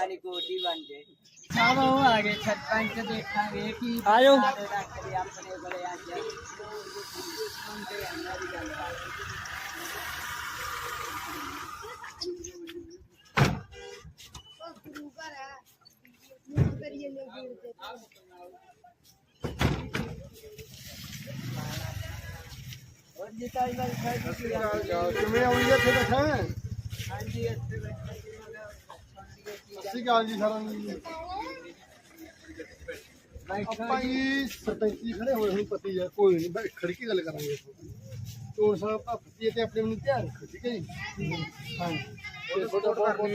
ਪਤਾ ਨਹੀਂ ਕੋਟੀ ਬਣ ਜੇ ਸਭ ਉਹ ਆ ਗਏ ਸਰਪੰਚ ਦੇਖਾਂਗੇ ਕੀ ਆਜੋ। ਸਾਡੇ ਰੱਖਦੇ ਆਪਣੇ ਕੋਲੇ ਅੱਜ ਸੁਣਦੇ ਆ ਇਹਨਾਂ ਦੀ ਗੱਲਬਾਤ ਹੋਰ ਜੀ ਸਤਿ ਸ਼੍ਰੀ ਅਕਾਲ ਜੀ ਸਾਰਿਆਂ ਨੂੰ। ਜੀ। ਆਪਾਂ ਜੀ ਸਰਪੰਚੀ ਖੜੇ ਹੋਏ ਹੁਣ ਪਤੀ ਹੈ ਕੋਈ ਨਹੀਂ ਬੈ ਖੜ ਕੇ ਗੱਲ ਕਰਾਂਗੇ ਚੋਰ ਸਾਹਿਬ ਭੱਤੀ ਤੇ ਆਪਣੇ ਨੂੰ ਧਿਆਨ ਰੱਖੋ ਠੀਕ ਹੈ ਜੀ? ਹਾਂ। ਤੇ ਤੁਹਾਡਾ ਬਹੁਤ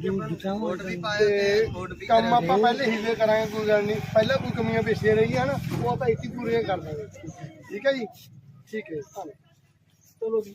ਬਹੁਤ ਵੋਟ ਵੀ ਤੇ ਕੰਮ ਆਪਾਂ ਪਹਿਲੇ ਹੀਲੇ ਕਰਾਂਗੇ ਕੋਈ ਗੱਲ ਨਹੀਂ। ਪਹਿਲਾਂ ਕੋਈ ਕਮੀਆਂ ਪੇਸ਼ੀਆਂ ਰਹੀਆਂ ਹਨ ਉਹ ਆਪਾਂ ਇੱਥੇ ਪੂਰੀਆਂ ਕਰ ਦਾਂਗੇ। ਠੀਕ ਹੈ ਜੀ? ਠੀਕ ਹੈ ਧੰਨਵਾਦ। ਚਲੋ ਜੀ।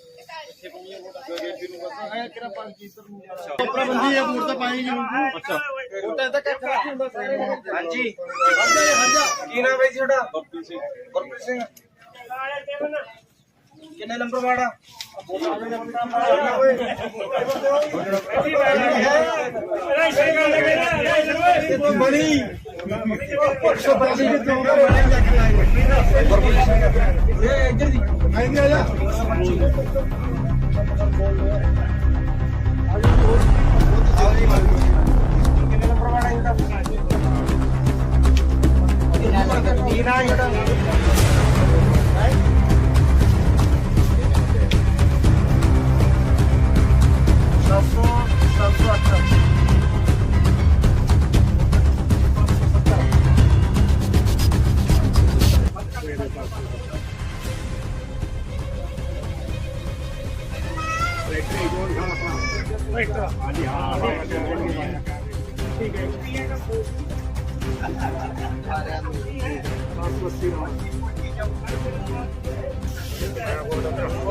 ਕੱਟੋ ਬੰਦੀ ਹੈ ਵੋਟ ਤਾਂ ਪਾਏਗੀ ਹੁਣ ਅੱਛਾ ਵੋਟਾਂ ਤਾਂ ਕੱਖ ਰੱਖ ਹੁੰਦਾ ਸਾਰੇ ਹਾਂਜੀ। ਕੀ ਨਾਮ ਹੈ ਜੀ ਤੁਹਾਡਾ? ਗੁਰਪ੍ਰੀਤ ਸਿੰਘ। ਗੁਰਪ੍ਰੀਤ ਸਿੰਘ। ਕਿੰਨੇ ਨੰਬਰ ਵਾੜਾ ਬਣੀ। 185 ਬਣੀ ਇਹ ਇੱਧਰ ਦੀ ਆਈ ਆ ਜਾ ਕਿੰਨੇ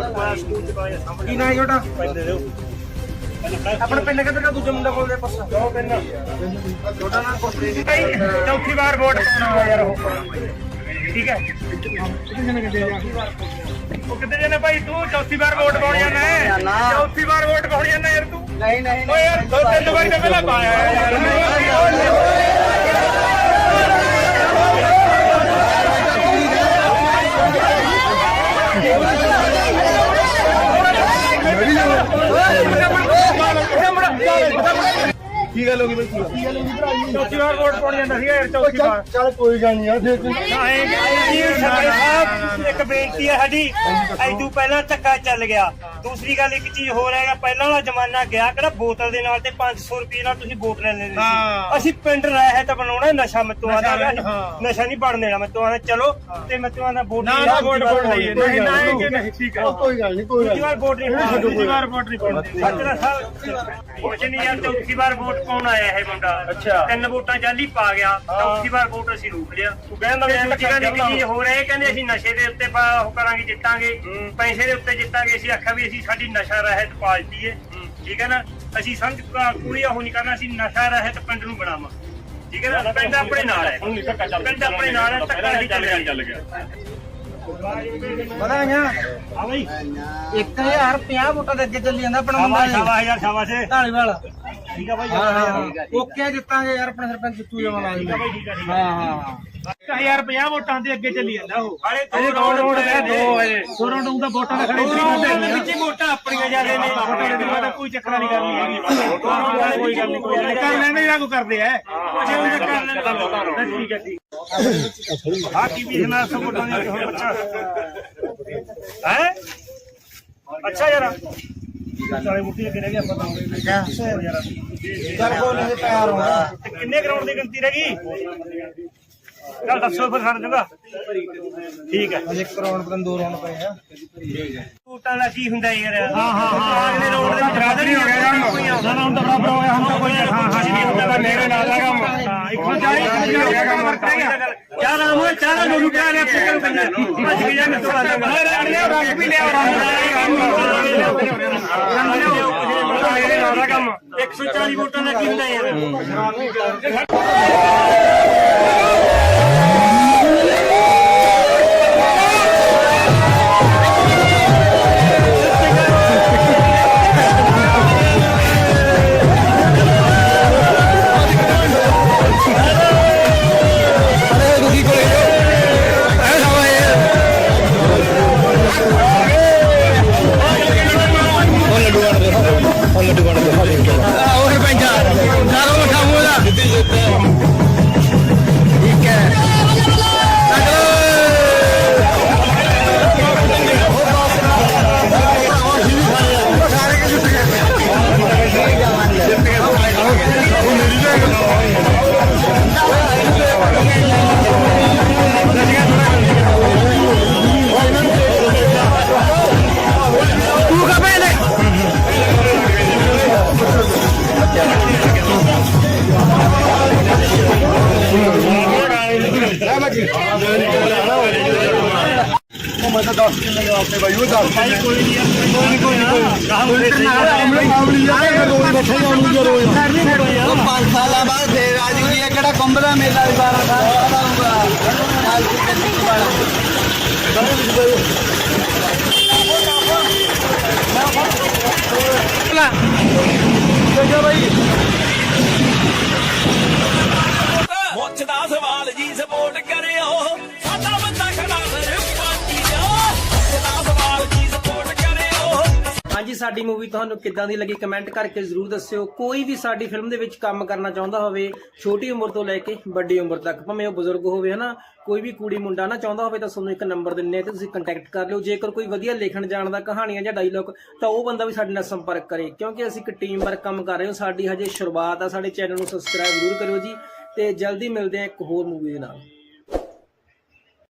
ਕੀ ਨਾਮ ਹੈ ਤੁਹਾਡਾ? ਆਪਣਾ ਪਿੰਡ ਕਿੱਧਰ ਦਾ ਦੂਜਾ ਮੁੰਡਾ ਬੋਲਦੇ ਪਾਸਾ ਦੋ ਪਿੰਡ ਤੁਹਾਡਾ ਨਾਮ ਗੁਰਪ੍ਰੀਤ ਚੌਥੀ ਵਾਰ ਵੋਟ ਪਾਉਣਾ ਯਾਰ ਉਹ। ਠੀਕ ਹੈ? ਉਹ ਕਿੱਥੇ ਜਾਣਾ ਭਾਈ? ਤੂੰ ਚੌਥੀ ਵਾਰ ਵੋਟ ਪਾਉਣ ਜਾਣਾ ਹੈ? ਚੌਥੀ ਵਾਰ ਵੋਟ ਪਾਉਣ ਜਾਣਾ ਯਾਰ ਤੂੰ ਨਹੀਂ ਨਹੀਂ ਓਏ ਯਾਰ ਦੋ ਤਿੰਨ ਵਾਰੀ ਤਾਂ ਪਹਿਲਾਂ ਪਾਇਆ ਯਾਰ ਕੀ ਗੱਲ ਹੋ ਗਈ ਬਈ? ਕੀ ਗੱਲ ਹੋ ਗਈ ਭਰਾ ਜੀ? ਚੌਥੀ ਵਾਰ ਵੋਟ ਪਾਉਣ ਜਾਂਦਾ ਸੀਗਾ ਯਾਰ ਚੌਥੀ ਵਾਰ। ਚੱਲ ਕੋਈ ਗੱਲ ਨਹੀਂ ਯਾਰ ਫਿਰ ਤੂੰ ਇੱਕ ਬੇਨਤੀ ਹੈ ਸਾਡੀ ਐਦੂ ਪਹਿਲਾਂ ਧੱਕਾ ਚੱਲ ਗਿਆ। ਦੂਸਰੀ ਗੱਲ ਇੱਕ ਚੀਜ਼ ਹੋਰ ਹੈਗਾ ਪਹਿਲਾਂ ਵਾਲਾ ਜ਼ਮਾਨਾ ਗਿਆ ਕਿਹੜਾ ਬੋਤਲ ਦੇ ਨਾਲ ਤੇ 500 ਰੁਪਏ ਨਾਲ ਤੁਸੀਂ ਵੋਟ ਲੈ ਲੈਂਦੇ ਸੀ। ਅਸੀਂ ਪਿੰਡ ਰਹਿ ਤਾਂ ਬਣਾਉਣਾ ਨਸ਼ਾ ਮਤੂਆਂ ਦਾ ਨਸ਼ਾ ਨਹੀਂ ਬਣ ਦੇਣਾ ਮਤੂਆਂ ਦਾ ਚਲੋ ਤੇ ਮਤੂਆਂ ਦਾ ਵੋਟ ਨਾ ਵੋਟ ਪਾਉਣ ਲਈ ਨਹੀਂ ਨਾ ਇਹ ਕਿ ਨਹੀਂ ਠੀਕ ਹੈ ਕੋਈ ਗੱਲ ਨਹੀਂ ਕੋਈ ਦੂਜੀ ਗੱਲ ਵਾਰ ਵੋਟ ਨਹੀਂ ਪਾਉਣੀ। ਦੂਜੀ ਵਾਰ ਵੋਟ ਨਹੀਂ ਪਾਉਣੀ। ਸਾਹਿਬ ਨਹੀਂ ਯਾਰ ਚੌਥੀ ਵਾਰ ਵੋਟ ਪਾਉਣ ਆਇਆ ਇਹ ਮੁੰਡਾ? ਅੱਛਾ। ਤਿੰਨ ਵੋਟਾਂ ਚਾਲੀ ਪਾ ਗਿਆ। ਚੌਥੀ ਵਾਰ ਵੋਟ ਅਸੀਂ ਰੋਕ ਲਿਆ। ਤੂੰ ਕਹਿੰਦਾ ਵੀ ਦੂਜੀ ਗੱਲ ਇੱਕ ਚੀਜ਼ ਹੈ ਇਹ? ਕਹਿੰਦੇ ਅਸੀਂ ਨਸ਼ੇ ਦੇ ਉੱਤੇ ਪਾ- ਉਹ ਕਰਾਂਗੇ ਜਿੱਤਾਂਗੇ। ਪੈਸੇ ਦੇ ਉੱਤੇ ਜਿੱਤਾਂਗੇ। ਅਸੀਂ ਆਖਿਆ ਵੀ ਅਸੀਂ ਸਾਡੀ ਨਸ਼ਾ ਰਹਿਤ ਪਾਰਟੀ ਹੈ। ਠੀਕ ਹੈ ਨਾ? ਅਸੀਂ ਸਮਝ ਕੋਈ ਉਹ ਨਹੀਂ ਕਰਨਾ ਅਸੀਂ ਨਸ਼ਾ ਰਹਿਤ ਪਿੰਡ ਨੂੰ ਬਣਾਵਾਂ ਠੀਕ ਹੈ ਨਾ? ਪਿੰਡ ਆਪਣੇ ਨਾਲ ਹੈ। ਪਿੰਡ ਆਪਣੇ ਨਾਲ ਹੈ ਧੱਕਾ ਨਹੀਂ ਚੱਲ ਗਿਆ। ਵਧਾਈਆਂ ਆ ਬਈ 1050 ਵੋਟਾਂ ਦੇ ਅੱਗੇ ਚੱਲੀ ਜਾਂਦਾ ਆਪਣਾ ਮੁੰਡਾ ਸ਼ਾਬਾਸ਼ ਸ਼ਾਬਾਸ਼ ਯਾਰ ਸ਼ਾਬਾਸ਼। ਢਾਲੀਵਾਲ ਠੀਕ ਆ ਬਾਈ ਹਾਂ ਹਾਂ ਓਕੇ ਜਿੱਤਾਂਗੇ ਯਾਰ ਆਪਣੇ ਸਰਪੰਚ ਜਿੱਤੂ ਜਮਾ ਲਾ ਠੀਕ ਆ ਬਾਈ ਠੀਕ ਆ ਠੀਕ ਆ। ਹਾਂ ਹਾਂ 1050 ਵੋਟਾਂ ਦੇ ਅੱਗੇ ਚੱਲੀ ਜਾਂਦਾ ਉਹ। ਹਾਲੇ ਦੋ ਰੌਂਡ ਰੌਂਡ ਗਏ ਦੋ। ਹਜੇ ਦੋ ਰੌਂਡ ਉਹ ਤਾਂ ਵੋਟਾਂ ਦਾ ਖੜੇ ਸੀ ਵਿੱਚ ਹੀ ਵੋਟਾਂ ਆਪਣੀਆਂ ਜਾਂਦੇ ਨੇ। ਵੋਟਾਂ ਦੇ ਬਾਅਦ ਕੋਈ ਚੱਕਰ ਨਹੀਂ ਕਰਨੀ ਹੈਗੀ ਕੋਈ ਗੱਲ ਨਹੀਂ ਕੋਈ ਗੱਲ ਨਹੀਂ। ਕਰ ਕੋ ਕਰਦੇ ਆ। ਕੁਛ ਉਹ ਕਰ ਲੈਂਦੇ ਠੀਕ ਹੈ ਠੀਕ ਹਾਂ ਕੀ ਨਾ ਸਭ ਵੋਟਾਂ ਦੇ ਹੁਣ ਬੱਚਾ? ਹੈ? ਅੱਛਾ ਯਾਰ। ਚਾਲੇ ਮੁੱਠੀ ਰਹਿ ਗਿਆ ਆਪਾਂ ਤਾਂ ਯਾਰ। ਚੱਲ ਕੋਈ ਨਹੀਂ ਤਿਆਰ ਹੋਣਾ। ਕਿੰਨੇ ਗਰਾਊਂਡ ਦੀ ਗਿਣਤੀ ਰਹਿ ਗਈ? ਚੱਲ ਦੱਸੋ ਫਿਰ ਸਾਨੂੰ ਚੰਗਾ ਠੀਕ ਹੈ। ਅਜੇ ਕਰੋੜ ਪਤਨ ਦੋ ਰੌਣ ਪਏ ਆ। ਵੋਟਾਂ ਦਾ ਕੀ ਹੁੰਦਾ ਯਾਰ? ਹਾਂ ਹਾਂ ਹਾਂ। ਅਗਲੇ ਰੋਡ ਦੇ ਬਰਾਬਰ ਹੀ ਹੋ ਗਿਆ ਨਾ ਨਾ ਹੁਣ ਤਾਂ ਬਰਾਬਰ ਹੋ ਗਿਆ ਹੁਣ ਤਾਂ ਕੋਈ ਹਾਂ ਹਾਂ ਨਹੀਂ ਹੁੰਦਾ। ਮੇਰੇ ਨਾਲ ਦਾ ਕੰਮ। ਹਾਂ 140 ਹੋ ਗਿਆ ਕੰਮ ਵਰਤ ਗਿਆ ਯਾਰ ਆਮੋ ਚਾਰਾ ਨੂੰ ਲੁਟਾ ਲਿਆ ਫਿਕਰ 10 ਕਿੰਨੇ ਆਪਣੇ ਬਾਈ ਉਹ 10 ਭਾਈ ਕੋਈ ਨਹੀਂ ਕੋਈ ਨਹੀਂ ਕੋਈ ਨਹੀਂ ਕਹਾਂ ਦੇ ਆਮਲੇ ਆਮਲੀ ਆ ਰੋਜ਼ ਬੱਠੇ ਆਉਣੀ ਜੋ ਰੋਜ਼। ਉਹ ਪੰਜ ਸਾਲਾਂ ਬਾਅਦ ਫੇਰ ਆ ਜੂਗੀ ਇਹ ਕਿਹੜਾ ਕੁੰਭ ਦਾ ਮੇਲਾ ਵੀ ਬਾਰਾਂ ਸਾਲ ਬਾਅਦ ਆਊਗਾ। ਨਾਲ ਕੀ ਕੰਨੀ ਵਾਲਾ ਮੁੱਛ ਹਾਂਜੀ, ਸਾਡੀ ਮੂਵੀ ਤੁਹਾਨੂੰ ਕਿੱਦਾਂ ਦੀ ਲੱਗੀ ਕਮੈਂਟ ਕਰਕੇ ਜ਼ਰੂਰ ਦੱਸਿਓ। ਕੋਈ ਵੀ ਸਾਡੀ ਫਿਲਮ ਦੇ ਵਿੱਚ ਕੰਮ ਕਰਨਾ ਚਾਹੁੰਦਾ ਹੋਵੇ, ਛੋਟੀ ਉਮਰ ਤੋਂ ਲੈ ਕੇ ਵੱਡੀ ਉਮਰ ਤੱਕ, ਭਾਵੇਂ ਉਹ ਬਜ਼ੁਰਗ ਹੋਵੇ, ਹਨਾ, ਕੋਈ ਵੀ ਕੁੜੀ ਮੁੰਡਾ ਨਾ ਚਾਹੁੰਦਾ ਹੋਵੇ ਤਾਂ ਤੁਹਾਨੂੰ ਇੱਕ ਨੰਬਰ ਦਿੰਨੇ ਆ ਤੇ ਤੁਸੀਂ ਕੰਟੈਕਟ ਕਰ ਲਿਓ। ਜੇਕਰ ਕੋਈ ਵਧੀਆ ਲਿਖਣ ਜਾਣ ਦਾ ਕਹਾਣੀਆਂ ਜਾਂ ਡਾਇਲੌਗ ਤਾਂ ਉਹ ਬੰਦਾ ਵੀ ਸਾਡੇ ਨਾਲ ਸੰਪਰਕ ਕਰੇ, ਕਿਉਂਕਿ ਅਸੀਂ ਇੱਕ ਟੀਮ ਵਰਕ ਕੰਮ ਕਰ ਰਹੇ ਹਾਂ। ਸਾਡੀ ਹਜੇ ਸ਼ੁਰੂਆਤ ਆ, ਸਾਡੇ ਚੈਨਲ ਨੂੰ ਸਬਸਕ੍ਰਾਈਬ ਜ਼ਰੂਰ ਕਰਿਓ ਜੀ, ਤੇ ਜਲਦੀ ਮਿਲਦੇ ਆ ਇੱਕ ਹੋਰ ਮੂਵੀ ਦੇ ਨਾਲ।